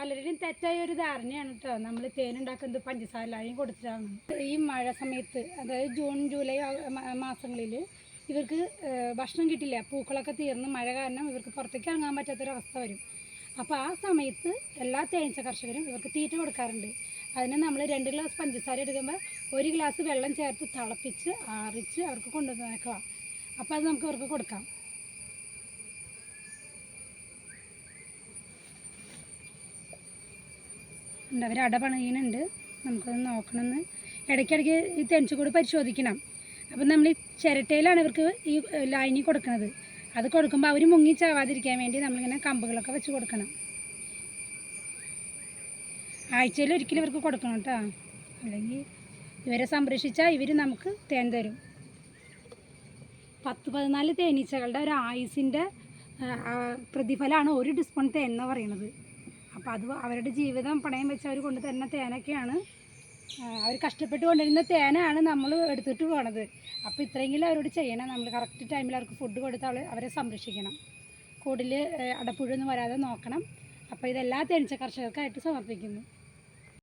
പലരുടെയും തെറ്റായ ഒരു ധാരണയാണ് കേട്ടോ നമ്മൾ തേനുണ്ടാക്കുന്നത് പഞ്ചസാര ലായും കൊടുത്തിട്ടാണ്. ഈ മഴ സമയത്ത് അതായത് ജൂൺ ജൂലൈ മാസങ്ങളിൽ ഇവർക്ക് ഭക്ഷണം കിട്ടില്ല. പൂക്കളൊക്കെ തീർന്ന് മഴ കാരണം ഇവർക്ക് പുറത്തേക്ക് ഇറങ്ങാൻ പറ്റാത്തൊരവസ്ഥ വരും. അപ്പോൾ ആ സമയത്ത് എല്ലാ തേനീച്ച കർഷകരും ഇവർക്ക് തീറ്റ കൊടുക്കാറുണ്ട്. അതിന് നമ്മൾ രണ്ട് ഗ്ലാസ് പഞ്ചസാര എടുക്കുമ്പോൾ ഒരു ഗ്ലാസ് വെള്ളം ചേർത്ത് തിളപ്പിച്ച് ആറിച്ച് അവർക്ക് കൊണ്ടുവന്ന് വെക്കുക അപ്പോൾ അത് നമുക്ക് അവർക്ക് കൊടുക്കാം. ഉണ്ട്. അവർ അട പണിയുന്നുണ്ട്. നമുക്കൊന്ന് നോക്കണമെന്ന് ഇടയ്ക്കിടയ്ക്ക് ഈ തെനിച്ചുകൂട് പരിശോധിക്കണം. അപ്പം നമ്മൾ ഈ ചിരട്ടയിലാണ് ഇവർക്ക് ഈ ലൈനി കൊടുക്കുന്നത് അത് കൊടുക്കുമ്പോൾ അവർ മുങ്ങി ചാവാതിരിക്കാൻ വേണ്ടി നമ്മളിങ്ങനെ കമ്പുകളൊക്കെ വെച്ച് കൊടുക്കണം. ആഴ്ചയിൽ ഒരിക്കലും ഇവർക്ക് കൊടുക്കണം കേട്ടോ. അല്ലെങ്കിൽ ഇവരെ സംരക്ഷിച്ചാൽ ഇവർ നമുക്ക് തേൻ തരും. പത്ത് പതിനാല് തേനീച്ചകളുടെ ഒരു ആയുസിന്റെ പ്രതിഫലമാണ് ഒരു ഡിസ്പോൺ തേൻ എന്ന് പറയുന്നത്. അപ്പോൾ അത് അവരുടെ ജീവിതം പണയം വെച്ച് അവർ കൊണ്ട് തരുന്ന തേനൊക്കെയാണ്. അവർ കഷ്ടപ്പെട്ട് കൊണ്ടിരുന്ന തേനാണ് നമ്മൾ എടുത്തിട്ട് പോണത്. അപ്പോൾ ഇത്രയെങ്കിലും അവരോട് ചെയ്യണം. നമ്മൾ കറക്റ്റ് ടൈമിൽ അവർക്ക് ഫുഡ് കൊടുത്ത് അവളെ അവരെ സംരക്ഷിക്കണം. കൂടിൽ അടപ്പുഴൊന്നും വരാതെ നോക്കണം. അപ്പോൾ ഇതെല്ലാ തേനീച്ച കർഷകർക്കായിട്ട് സമർപ്പിക്കുന്നു.